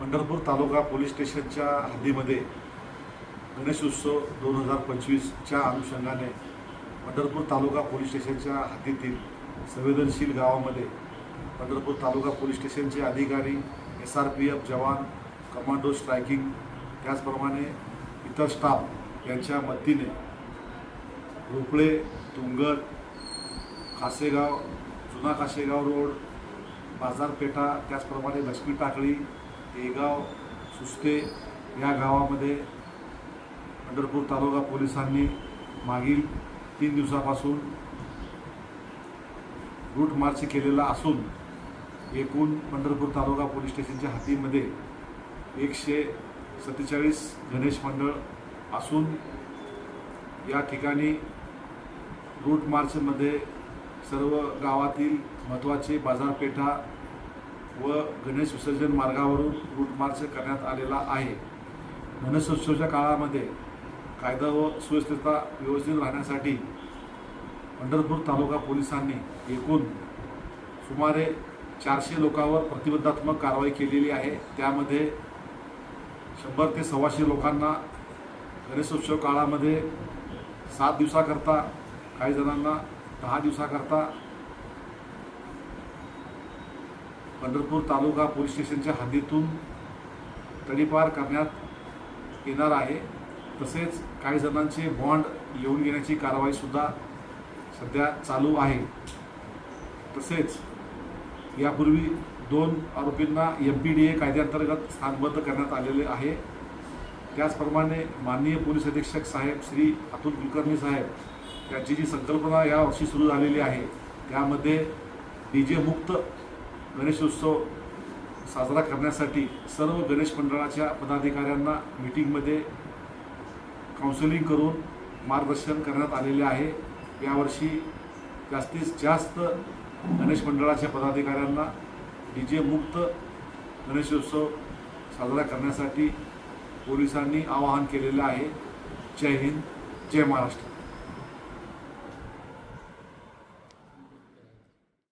पंढरपूर तालुका police स्टेशनच्या हद्दीमध्ये गणेशोत्सव दोन हजार पंचवीसच्या अनुषंगाने पंढरपूर तालुका पोलीस स्टेशनच्या हद्दीतील संवेदनशील गावामध्ये पंढरपूर तालुका पोलीस स्टेशनचे अधिकारी एस आर पी एफ जवान कमांडो स्ट्रायकिंग त्याचप्रमाणे इतर स्टाफ यांच्या मदतीने रोपळे तुंगड कासेगाव जुना कासेगाव रोड बाजारपेठा त्याचप्रमाणे लक्ष्मी टाकळी केगाव सुस्ते या गावामध्ये पंढरपूर तालुका पोलिसांनी मागील तीन दिवसापासून रूट मार्च केलेला असून एकूण पंढरपूर तालुका पोलीस स्टेशनच्या हातीमध्ये एकशे सत्तेचाळीस गणेश मंडळ असून या ठिकाणी रूट मार्चमध्ये सर्व गावातील महत्त्वाचे बाजारपेठा व गणेश विसर्जन मार्गावरून रूट मार्च करण्यात आलेला आहे. गणेशोत्सवाच्या काळामध्ये कायदा व सुव्यवस्थेचा व्यवस्थित राहण्यासाठी पंढरपूर तालुका पोलिसांनी एकूण सुमारे चारशे लोकांवर प्रतिबंधात्मक कारवाई केलेली आहे. त्यामध्ये शंभर ते सव्वाशे लोकांना गणेशोत्सव काळामध्ये सात दिवसाकरता काही जणांना दहा दिवसाकरता पंढरपूर तालुका पोलीस स्टेशनच्या हद्दीतून तडीपार करण्यात येणार आहे. तसेच काही जणांचे बॉन्ड येऊन घेण्याची कारवाईसुद्धा सध्या चालू आहे. तसेच यापूर्वी दोन आरोपींना एम पी डी ए कायद्याअंतर्गत स्थानबद्ध करण्यात आलेले आहे. त्याचप्रमाणे माननीय पोलीस अधीक्षक साहेब श्री अतुल कुलकर्णी साहेब यांची जी संकल्पना यावर्षी सुरू झालेली आहे त्यामध्ये डी जे मुक्त गणेशोत्सव साजरा करण्यासाठी सर्व गणेश मंडळाच्या पदाधिकाऱ्यांना मीटिंगमध्ये काउन्सिलिंग करून मार्गदर्शन करण्यात आलेले आहे. यावर्षी जास्तीत जास्त गणेश मंडळाच्या पदाधिकाऱ्यांना डी जे मुक्त गणेशोत्सव साजरा करण्यासाठी पोलिसांनी आवाहन केलेलं आहे. जय हिंद जय महाराष्ट्र.